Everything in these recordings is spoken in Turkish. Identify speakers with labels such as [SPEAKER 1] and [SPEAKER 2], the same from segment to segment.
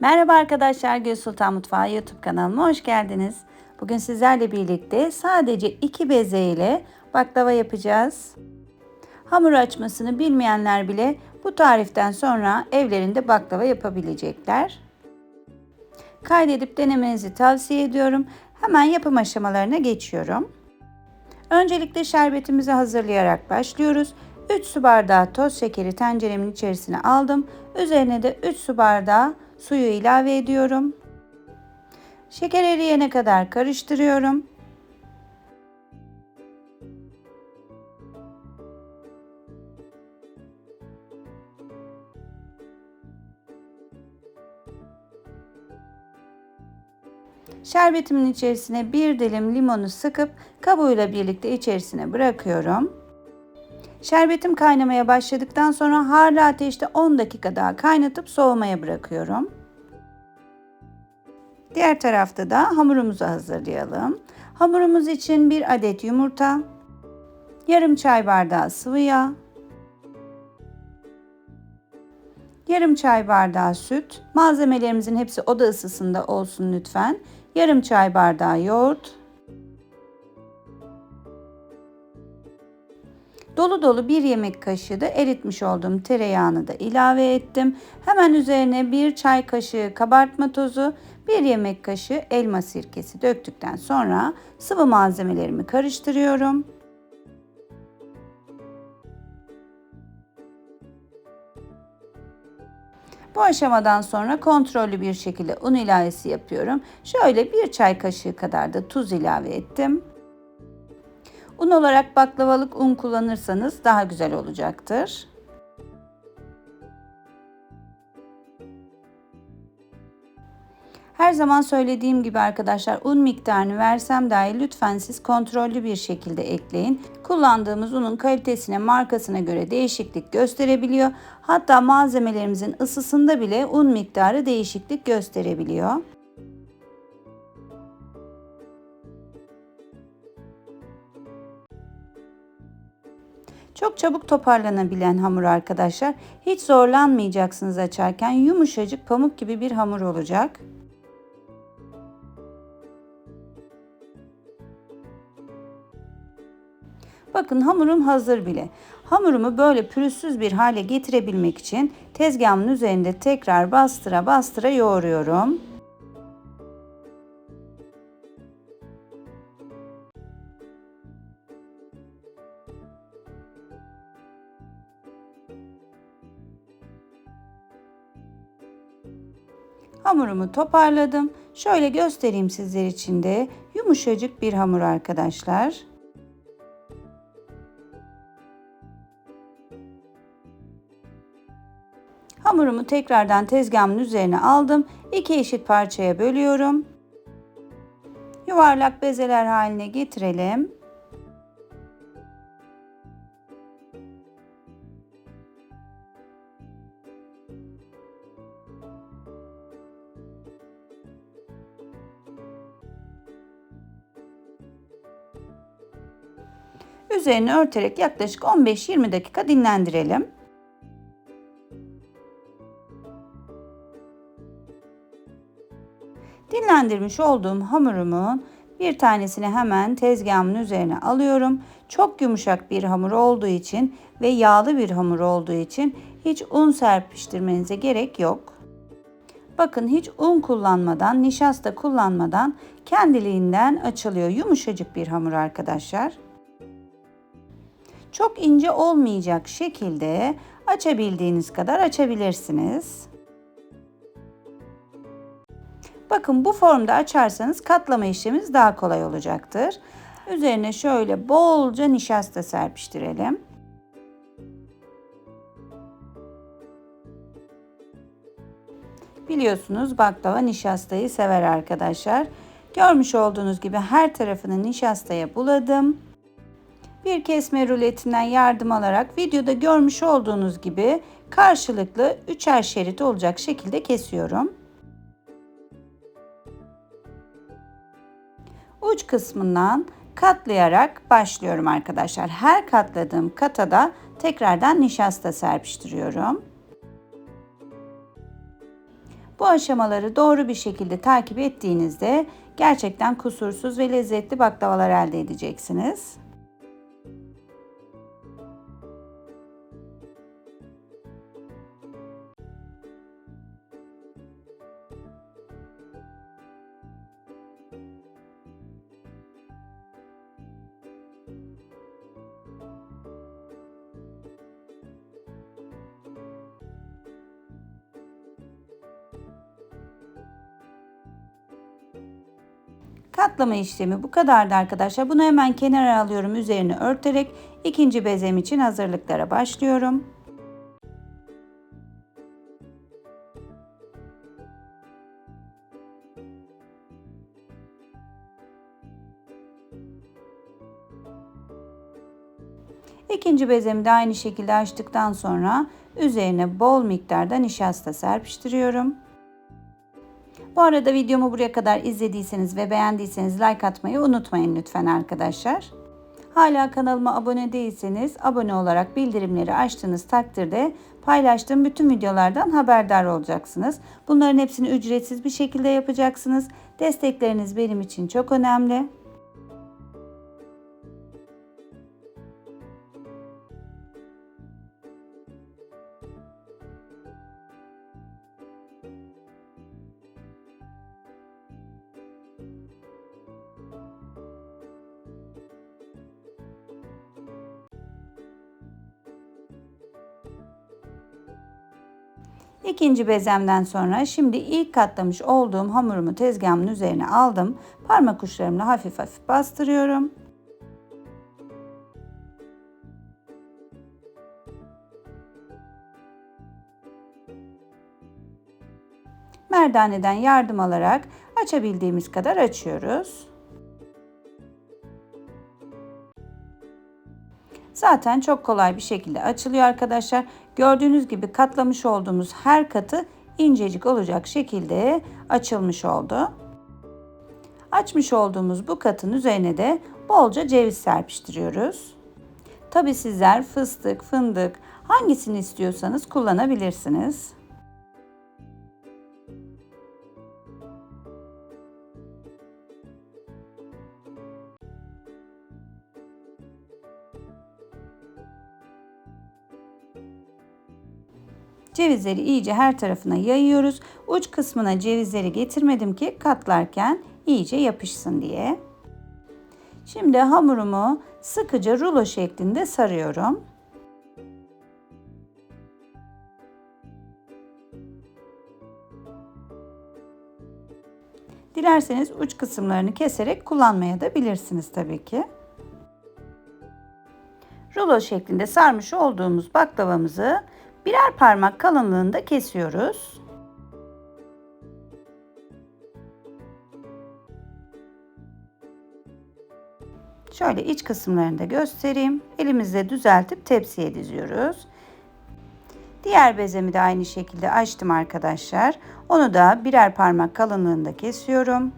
[SPEAKER 1] Merhaba arkadaşlar Gül Sultan Mutfağı YouTube kanalıma hoş geldiniz. Bugün sizlerle birlikte sadece iki beze ile baklava yapacağız. Hamur açmasını bilmeyenler bile bu tariften sonra evlerinde baklava yapabilecekler. Kaydedip denemenizi tavsiye ediyorum. Hemen yapım aşamalarına geçiyorum. Öncelikle şerbetimizi hazırlayarak başlıyoruz. 3 su bardağı toz şekeri tenceremin içerisine aldım. Üzerine de 3 su bardağı suyu ilave ediyorum. Şeker eriyene kadar karıştırıyorum. Şerbetimin içerisine bir dilim limonu sıkıp kabuğuyla birlikte içerisine bırakıyorum. Şerbetim kaynamaya başladıktan sonra harlı ateşte 10 dakika daha kaynatıp soğumaya bırakıyorum. Diğer tarafta da hamurumuzu hazırlayalım. Hamurumuz için bir adet yumurta, yarım çay bardağı sıvı yağ, yarım çay bardağı süt, malzemelerimizin hepsi oda ısısında olsun lütfen. Yarım çay bardağı yoğurt, Dolu dolu bir yemek kaşığı da eritmiş olduğum tereyağını da ilave ettim. Hemen üzerine bir çay kaşığı kabartma tozu, bir yemek kaşığı elma sirkesi döktükten sonra sıvı malzemelerimi karıştırıyorum. Bu aşamadan sonra kontrollü bir şekilde un ilavesi yapıyorum. Şöyle bir çay kaşığı kadar da tuz ilave ettim. Un olarak baklavalık un kullanırsanız daha güzel olacaktır. Her zaman söylediğim gibi arkadaşlar un miktarını versem dahi lütfen siz kontrollü bir şekilde ekleyin. Kullandığımız unun kalitesine, markasına göre değişiklik gösterebiliyor. Hatta malzemelerimizin ısısında bile un miktarı değişiklik gösterebiliyor. Çok çabuk toparlanabilen hamur arkadaşlar. Hiç zorlanmayacaksınız açarken yumuşacık pamuk gibi bir hamur olacak. Bakın hamurum hazır bile. Hamurumu böyle pürüzsüz bir hale getirebilmek için tezgahımın üzerinde tekrar bastıra bastıra yoğuruyorum. Hamurumu toparladım. Şöyle göstereyim sizler için de. Yumuşacık bir hamur arkadaşlar. Hamurumu tekrardan tezgahımın üzerine aldım. İki eşit parçaya bölüyorum. Yuvarlak bezeler haline getirelim. Üzerini örterek yaklaşık 15-20 dakika dinlendirelim. Dinlendirmiş olduğum hamurumun bir tanesini hemen tezgahımın üzerine alıyorum. Çok yumuşak bir hamur olduğu için ve yağlı bir hamur olduğu için hiç un serpiştirmenize gerek yok. Bakın hiç un kullanmadan, nişasta kullanmadan kendiliğinden açılıyor. Yumuşacık bir hamur arkadaşlar çok ince olmayacak şekilde açabildiğiniz kadar açabilirsiniz. Bakın bu formda açarsanız katlama işlemimiz daha kolay olacaktır. Üzerine şöyle bolca nişasta serpiştirelim. Biliyorsunuz baklava nişastayı sever arkadaşlar. Görmüş olduğunuz gibi her tarafını nişastaya buladım bir kesme ruletinden yardım alarak videoda görmüş olduğunuz gibi karşılıklı üçer şerit olacak şekilde kesiyorum. Uç kısmından katlayarak başlıyorum arkadaşlar. Her katladığım kata da tekrardan nişasta serpiştiriyorum. Bu aşamaları doğru bir şekilde takip ettiğinizde gerçekten kusursuz ve lezzetli baklavalar elde edeceksiniz. Katlama işlemi bu kadardı arkadaşlar. Bunu hemen kenara alıyorum üzerine örterek ikinci bezem için hazırlıklara başlıyorum. İkinci bezemi de aynı şekilde açtıktan sonra üzerine bol miktarda nişasta serpiştiriyorum. Arada videomu buraya kadar izlediyseniz ve beğendiyseniz like atmayı unutmayın lütfen arkadaşlar. Hala kanalıma abone değilseniz abone olarak bildirimleri açtığınız takdirde paylaştığım bütün videolardan haberdar olacaksınız. Bunların hepsini ücretsiz bir şekilde yapacaksınız. Destekleriniz benim için çok önemli. İkinci bezemden sonra şimdi ilk katlamış olduğum hamurumu tezgahımın üzerine aldım. Parmak uçlarımla hafif hafif bastırıyorum. Merdaneden yardım alarak açabildiğimiz kadar açıyoruz. Zaten çok kolay bir şekilde açılıyor arkadaşlar. Gördüğünüz gibi katlamış olduğumuz her katı incecik olacak şekilde açılmış oldu. Açmış olduğumuz bu katın üzerine de bolca ceviz serpiştiriyoruz. Tabi sizler fıstık, fındık hangisini istiyorsanız kullanabilirsiniz. Cevizleri iyice her tarafına yayıyoruz. Uç kısmına cevizleri getirmedim ki katlarken iyice yapışsın diye. Şimdi hamurumu sıkıca rulo şeklinde sarıyorum. Dilerseniz uç kısımlarını keserek kullanmaya da bilirsiniz tabii ki. Rulo şeklinde sarmış olduğumuz baklavamızı birer parmak kalınlığında kesiyoruz. Şöyle iç kısımlarını da göstereyim. Elimizle düzeltip tepsiye diziyoruz. Diğer bezemi de aynı şekilde açtım arkadaşlar. Onu da birer parmak kalınlığında kesiyorum.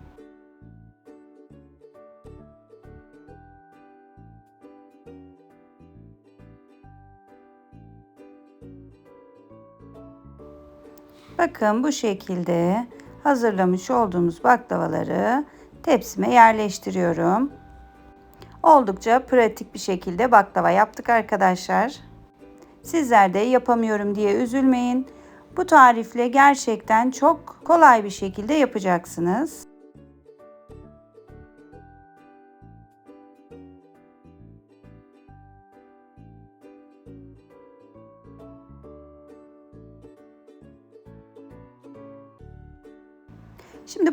[SPEAKER 1] Bakın bu şekilde hazırlamış olduğumuz baklavaları tepsime yerleştiriyorum. Oldukça pratik bir şekilde baklava yaptık arkadaşlar. Sizler de yapamıyorum diye üzülmeyin. Bu tarifle gerçekten çok kolay bir şekilde yapacaksınız.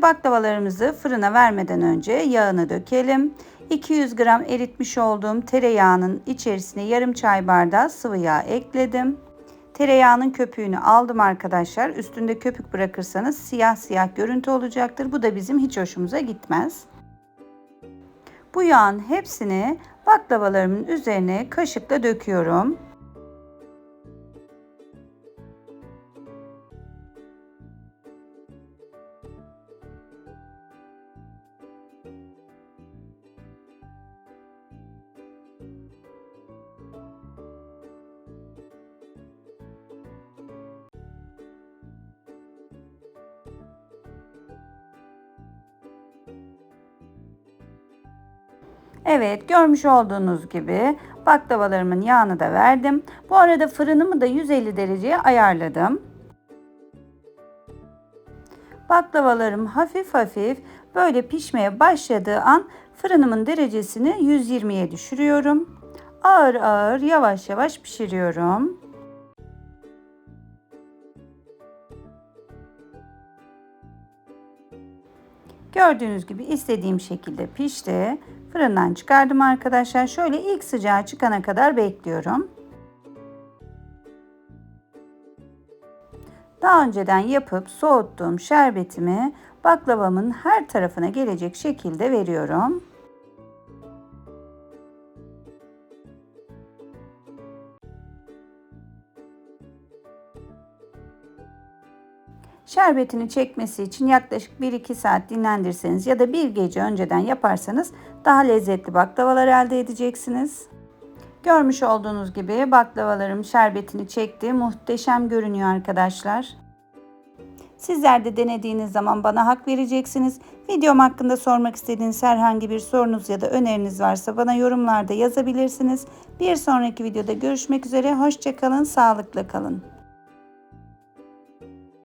[SPEAKER 1] Baklavalarımızı fırına vermeden önce yağını dökelim. 200 gram eritmiş olduğum tereyağının içerisine yarım çay bardağı sıvı yağ ekledim. Tereyağının köpüğünü aldım arkadaşlar. Üstünde köpük bırakırsanız siyah siyah görüntü olacaktır. Bu da bizim hiç hoşumuza gitmez. Bu yağın hepsini baklavalarımın üzerine kaşıkla döküyorum. Evet görmüş olduğunuz gibi baklavalarımın yağını da verdim. Bu arada fırınımı da 150 dereceye ayarladım. Baklavalarım hafif hafif böyle pişmeye başladığı an fırınımın derecesini 120'ye düşürüyorum. Ağır ağır yavaş yavaş pişiriyorum. Gördüğünüz gibi istediğim şekilde pişti. Fırından çıkardım arkadaşlar. Şöyle ilk sıcağı çıkana kadar bekliyorum. Daha önceden yapıp soğuttuğum şerbetimi baklavamın her tarafına gelecek şekilde veriyorum. Şerbetini çekmesi için yaklaşık 1-2 saat dinlendirseniz ya da bir gece önceden yaparsanız daha lezzetli baklavalar elde edeceksiniz. Görmüş olduğunuz gibi baklavalarım şerbetini çekti. Muhteşem görünüyor arkadaşlar. Sizler de denediğiniz zaman bana hak vereceksiniz. Videom hakkında sormak istediğiniz herhangi bir sorunuz ya da öneriniz varsa bana yorumlarda yazabilirsiniz. Bir sonraki videoda görüşmek üzere. Hoşçakalın, sağlıkla kalın.